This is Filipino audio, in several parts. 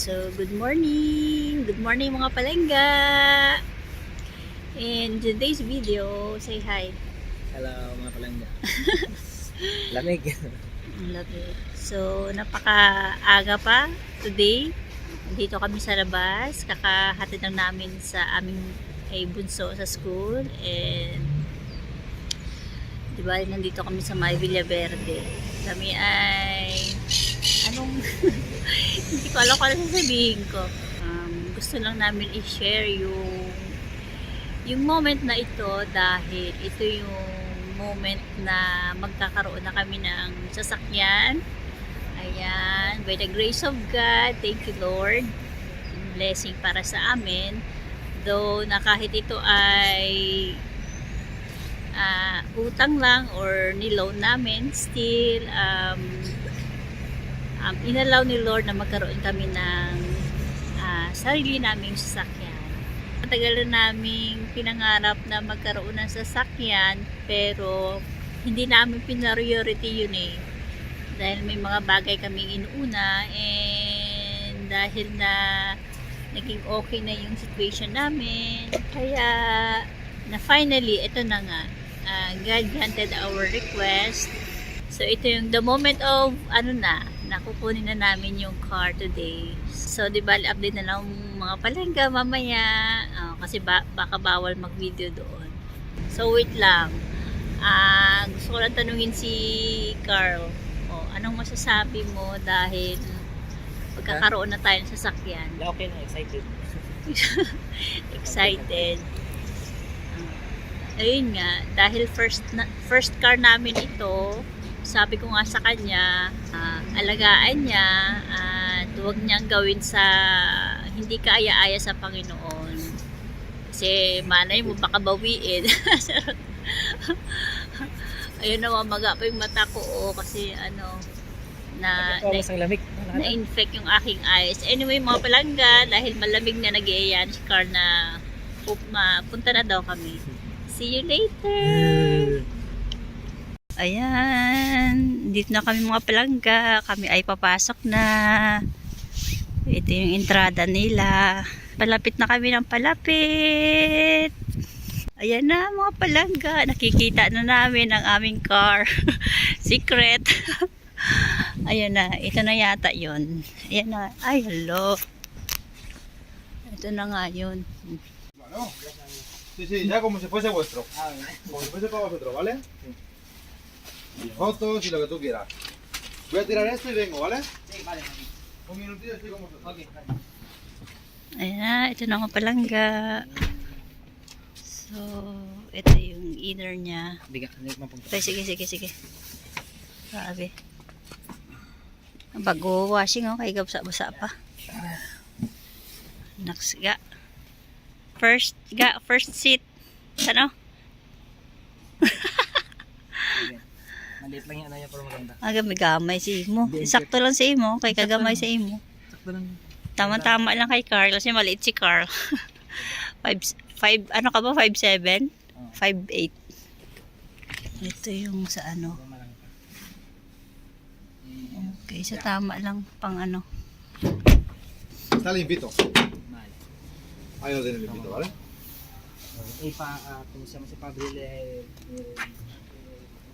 So, good morning! Good morning mga palengga! In today's video, say hi. Hello mga palangga. Lamig. It. So, napaka-aga pa today. Dito kami sa labas. Kakahatid lang namin sa aming ay bunso sa school. And, di ba, nandito kami sa May Villaverde. Kami ay, anong, hindi ko alam kung ano sasabihin ko. Um, gusto lang namin i-share yung yung moment na ito dahil ito yung moment na magkakaroon na kami ng sasakyan. Ayan, by the grace of God, thank you Lord. Blessing para sa amin. Though na kahit ito ay ah, utang lang or niloan namin, still um, um, inalaw ni Lord na magkaroon kami ng ah, sarili naming sasakyan. Matagal na naming pinangarap na magkaroon ng sasakyan pero hindi namin pinariority yun eh. Dahil may mga bagay kaming inuuna and dahil na naging okay na yung situation namin kaya na finally ito na nga ah, God granted our request so ito yung the moment of ano na nakukunin na namin yung car today. So di ba update na lang mga palengga mamaya. Ah, kasi ba, baka bawal mag video doon. So wait lang. Ah, gusto ko lang tanungin si Carl. Oh, anong masasabi mo dahil magkakaroon na tayo ng sasakyan? Okay na, excited. excited. Uh, ayun nga, dahil first na, first car namin ito, sabi ko nga sa kanya, ah, alagaan niya at huwag niyang gawin sa hindi kaaya-aya sa Panginoon. Kasi malay mo baka bawiin. Ayun naman maga pa yung mata ko oh, kasi ano na, na-infect yung aking eyes. Anyway, mga palangga, dahil malamig na nag si car na pup- ma- punta na daw kami. See you later! Ayan. Dito na kami mga palangga. Kami ay papasok na. Ito yung entrada nila. Palapit na kami ng palapit. Ayan na mga palangga. Nakikita na namin ang aming car. Secret. Ayan na. Ito na yata yun. Ayan na. Ay, hello. Ito na nga yun. Bueno, sí, sí, ya como si fuese vuestro. Como si fuese para vosotros, ¿vale? Sí. 8 y lo que tú quieras. Voy a tirar esto y vengo, ¿vale? Sí, vale. Un minutito estoy como tú. Okay, vale. Ayan, ito na ako palangga. So, ito yung inner niya. Biga, mapunta. Okay, sige, sige, sige. Grabe. Bago washing, oh, kay gabsa-basa pa. Next, ga. First, ga, first seat. Ano? Maliit lang yan, ano yan, pero maganda. Aga may gamay si Imo. Sakto lang si Imo, kay kagamay sa Imo. Sakto lang. Tama-tama lang kay Carl kasi maliit si Carl. 5 5 ano ka ba 5'7"? 5'8". Ito yung sa ano. Okay, sa tama lang pang ano. Está limpito. Ahí lo tienes limpito, ¿vale? Eh, pa, ah, kung siya si Pabril, eh, eh,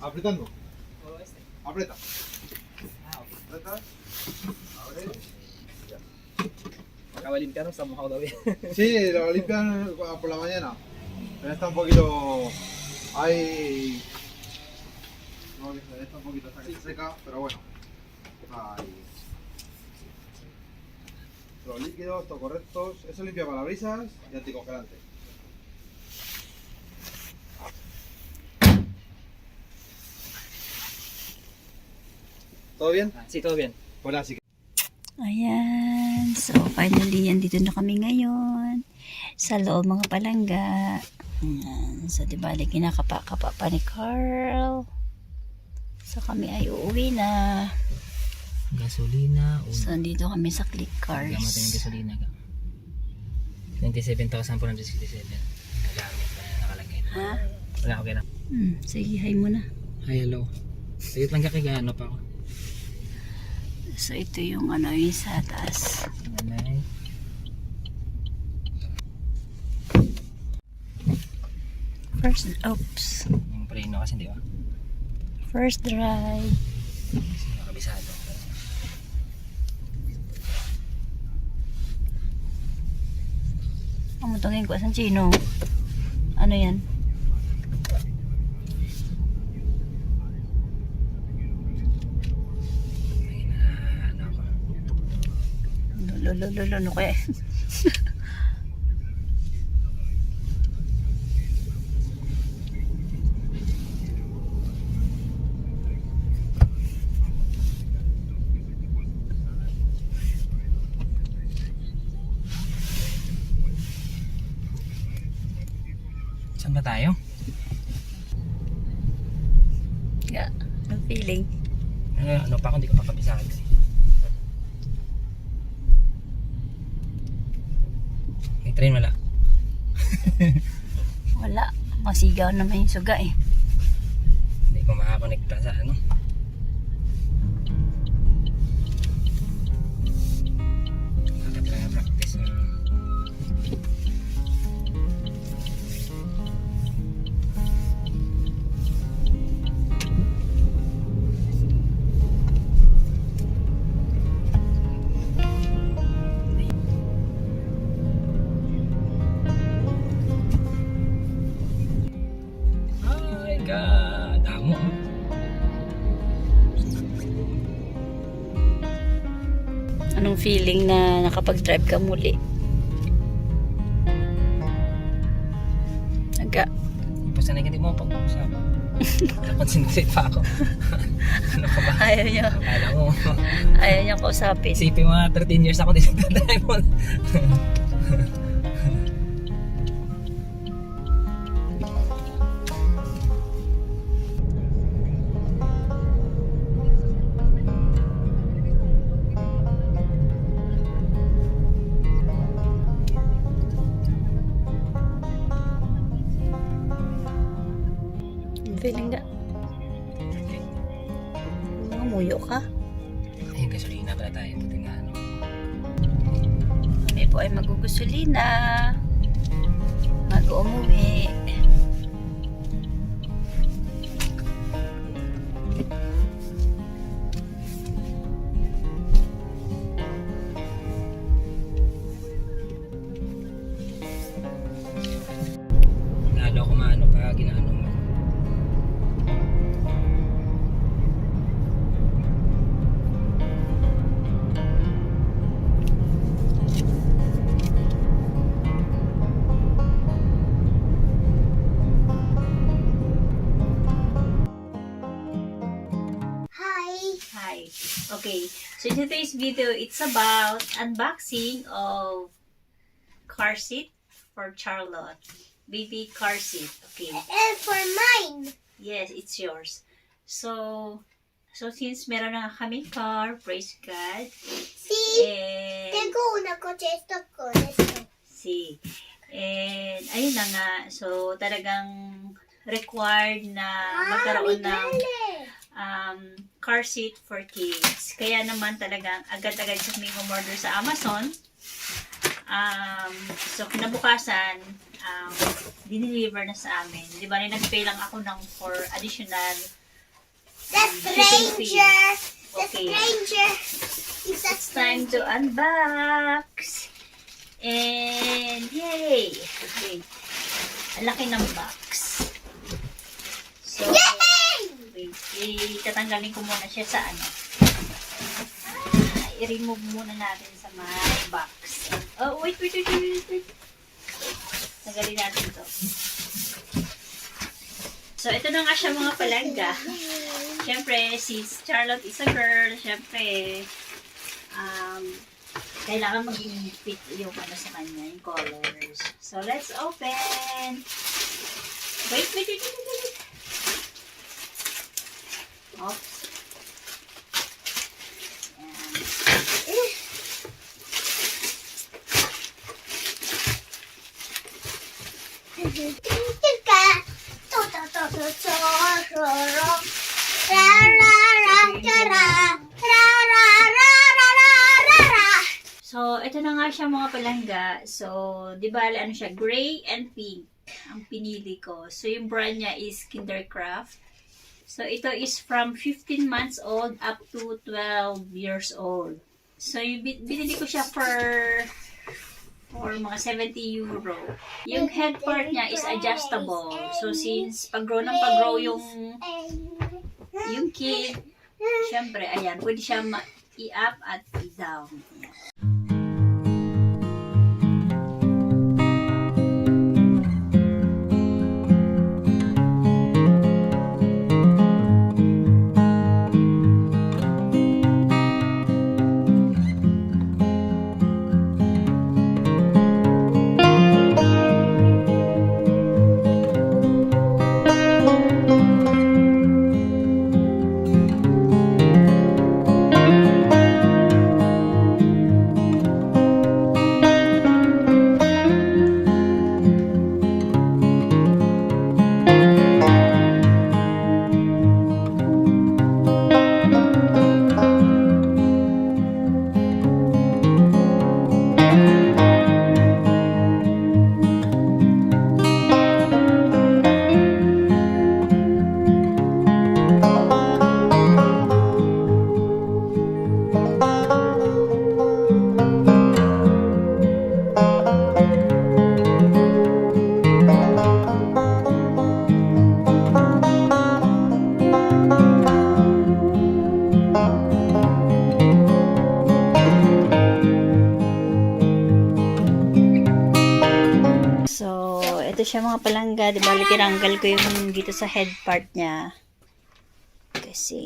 Apretando. Aprieta. Ah. Aprieta. Abre. Makawalim ka, no? Sa mukha daw yan. Sí, lo limpian por la mañana. Pero está un poquito. Hay. No, está un poquito está que se seca, pero bueno. Ahí. Los líquidos, todo correctos. Eso limpia parabrisas y anticongelante. ¿Todo bien? Ah, sí, todo bien. Pues nada, si Ayan. So, finally, andito na kami ngayon. Sa loob mga palangga. Ayan. So, di bali, kinakapa-kapa pa ni Carl. So, kami ay uuwi na. Gasolina, So, andito kami sa Click Gamatay ng Cars. gasolina ka. 27,467. Gagamit na nakalagay. Ha? Wala, okay na. Hmm, sige, hi muna. Hi, hello. Sayot lang ka kay gaano pa ako. So ito yung ano yung sa taas. First, oops. Yung preno kasi, di ba? First drive. Kabisado. Ang matangin ko, asan chino? Ano yan? Lulululul, ano kaya? Saan ba tayo? Yeah. Ano feeling? Ano, ano pa ako, hindi ko pa kabisado. Train wala. Wala. Masigaw naman yung suga eh. Hindi ko makakonekta sa ano. Feeling na nakapag-drive ka muli? Naga. Basta na hindi mo pag-usap. Nakonsentrate pa ako. ano ka ba? Ayaw niya. Akala mo. Ayaw niya kausapin. Isipin mo nga 13 years ako dito sa Diamond. po ay magugusulina. Mag-umuwi. Okay. So in today's video, it's about unboxing of car seat for Charlotte. Baby car seat. Okay. And for mine. Yes, it's yours. So, so since meron na kaming car, praise God. See? And, Tengo una coche esto con esto. see. And, ayun na nga. So, talagang required na magkaroon ng. Um, car seat for kids. Kaya naman talagang agad-agad sa may umorder sa Amazon. Um, so, kinabukasan, um, dineliver na sa amin. Di ba, nag-pay lang ako ng for additional. The stranger. The Okay. stranger. Is a It's time to unbox! And, yay! Okay. Ang laki ng box. So, Yay! Itatanggalin ko muna siya sa ano. Ah, I-remove muna natin sa my box. Oh, wait, wait, wait, wait, wait. Tanggalin natin to. So, ito na nga siya mga palangga. Siyempre, since Charlotte is a girl, siyempre, um, kailangan maging fit yung ano sa kanya, yung colors. So, let's open! Wait, wait, wait, wait, wait, wait. Oops. Ayan. Tika. To to to to to ra ra. Ra ra ra ra ra ra ra. So, ito na nga siya mga palangga. So, di ba, ano siya, gray and pink. ang pinili ko. So, yung brand niya is Kindercraft. So, ito is from 15 months old up to 12 years old. So, yung bin- binili ko siya for for mga 70 euro. Yung head part niya is adjustable. So, since pag-grow ng pag-grow yung yung kid, syempre, ayan, pwede siya i-up at i-down. So, ito siya mga palangga. Di ba, tinanggal ko yung dito sa head part niya. Kasi,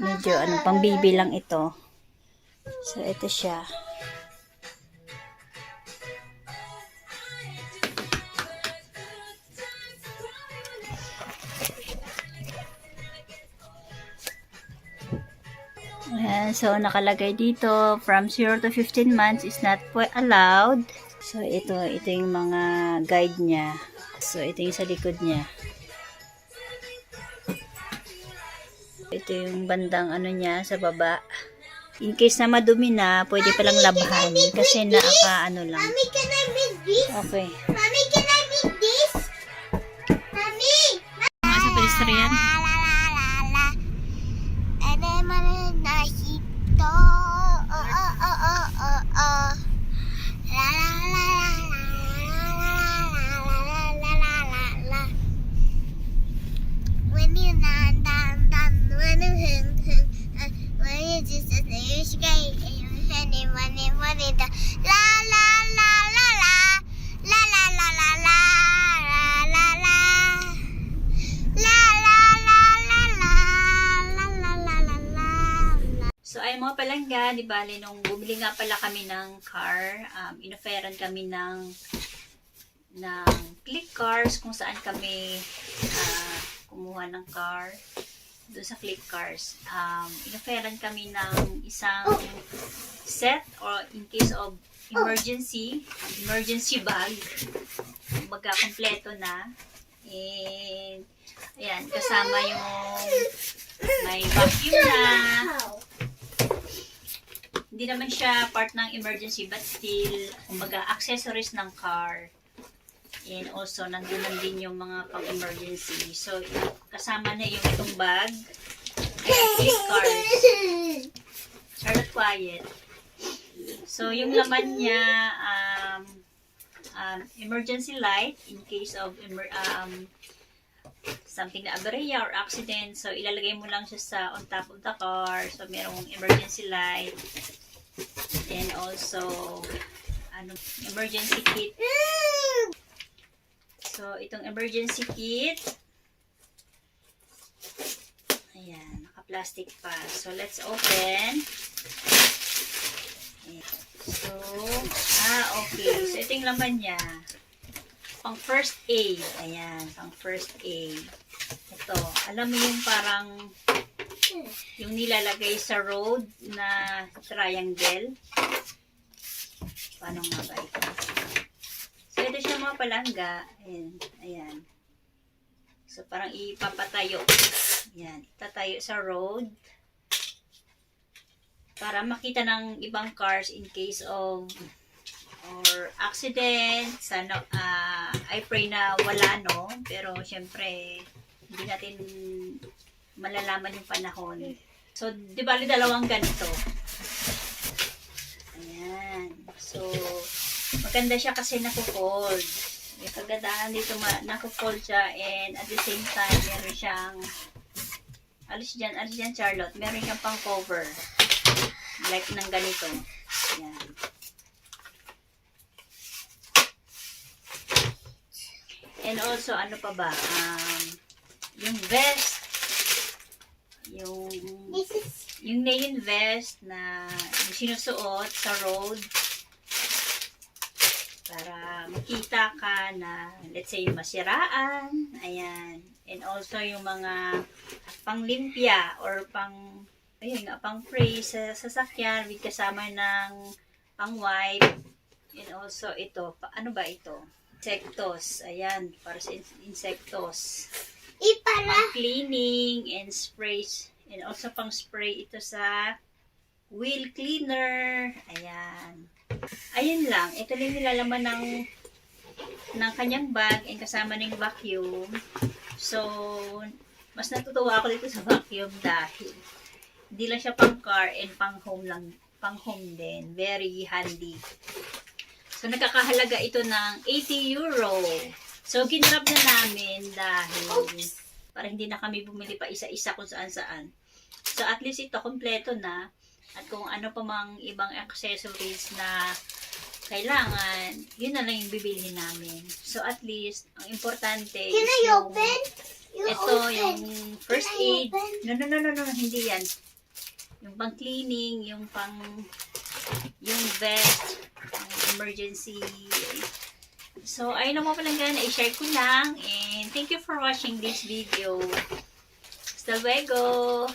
medyo ano, pang baby lang ito. So, ito siya. Ayan, so nakalagay dito from 0 to 15 months is not allowed. So ito ito yung mga guide niya. So ito yung sa likod niya. Ito yung bandang ano niya sa baba. In case na madumi na, pwede palang labhan kasi naaka ano lang. Okay. manita. La la la la la. La la la la la. So ay mga palangga, di ba, nung bumili nga pala kami ng car, um, inoferan kami ng ng click cars kung saan kami uh, kumuha ng car doon sa click cars. Um, inoferan kami ng isang set or in case of emergency, emergency bag. Kumbaga, kompleto na. And, ayan, kasama yung may vacuum na, hindi naman siya part ng emergency but still, kumbaga, accessories ng car. And also, nandun din yung mga pang-emergency. So, kasama na yung itong bag. Cars. Charlotte Quiet. So, yung laman niya, um, um, emergency light in case of emer- um, something na aberya or accident. So, ilalagay mo lang siya sa on top of the car. So, merong emergency light. And also, ano, emergency kit. So, itong emergency kit. Ayan, naka-plastic pa. So, let's open. Ayan. So, ah, okay. So, ito yung laman niya. Pang first aid. Ayan, pang first aid. Ito. Alam mo yung parang yung nilalagay sa road na triangle. Paano nga ba ito? So, ito siya mga palangga. Ayan. Ayan. So, parang ipapatayo. Ayan. Itatayo sa road. Para makita ng ibang cars in case of or accident. Sana, ah, I pray na wala, no? Pero, syempre, hindi natin malalaman yung panahon. So, di ba, dalawang ganito. Ayan. So, maganda siya kasi nakukold. Yung kagandahan dito, nakukold siya and at the same time, meron siyang alis dyan, alis dyan, Charlotte. Meron siyang pang cover. Like ng ganito. Ayan. And also, ano pa ba? Um, yung vest. Yung yung nail vest na yung sinusuot sa road para makita ka na let's say yung masiraan ayan and also yung mga panglimpya or pang ayun nga pang spray sa sasakyan with kasama ng pang wipe and also ito pa, ano ba ito? Insectos ayan para sa in- insectos. Ipara. pang cleaning and sprays and also pang spray ito sa wheel cleaner. Ayan. Ayun lang ito lang nilalaman ng ng kanyang bag and kasama ng vacuum. So mas natutuwa ako dito sa vacuum dahil hindi lang siya pang car and pang home lang pang home din very handy so nagkakahalaga ito ng 80 euro so ginrab na namin dahil para hindi na kami bumili pa isa-isa kung saan-saan. So at least ito kompleto na at kung ano pa mang ibang accessories na kailangan, yun na lang yung bibilhin namin. So at least, ang importante Can is I yung, open? Ito yung first aid. No, no, no, no, no, hindi yan. Yung pang cleaning, yung pang yung vest, yung emergency. So, ayun naman pala na i-share ko lang. And thank you for watching this video. Hasta luego!